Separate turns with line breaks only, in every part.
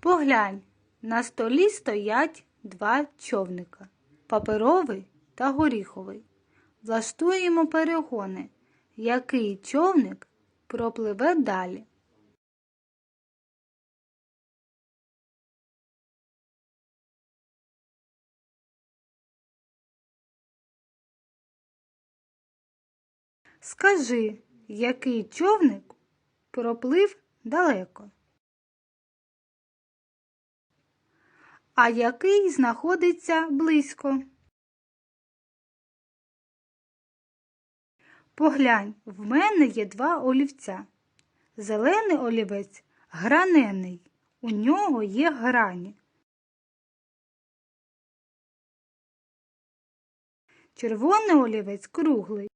Поглянь, на столі стоять два човника паперовий та горіховий. Влаштуємо перегони, який човник пропливе далі. Скажи, який човник проплив далеко? А який знаходиться близько? Поглянь, в мене є два олівця. Зелений олівець гранений, у нього є грані. Червоний олівець круглий.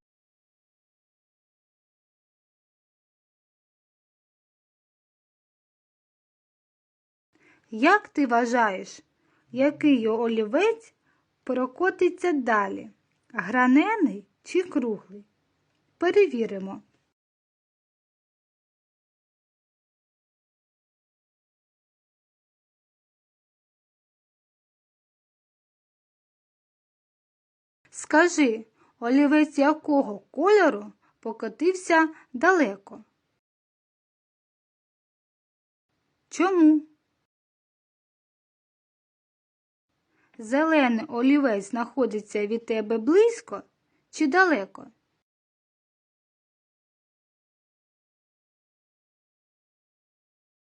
Як ти вважаєш, який олівець прокотиться далі? Гранений чи круглий? Перевіримо. Скажи, олівець якого кольору покотився далеко? Чому? Зелений олівець знаходиться від тебе близько чи далеко?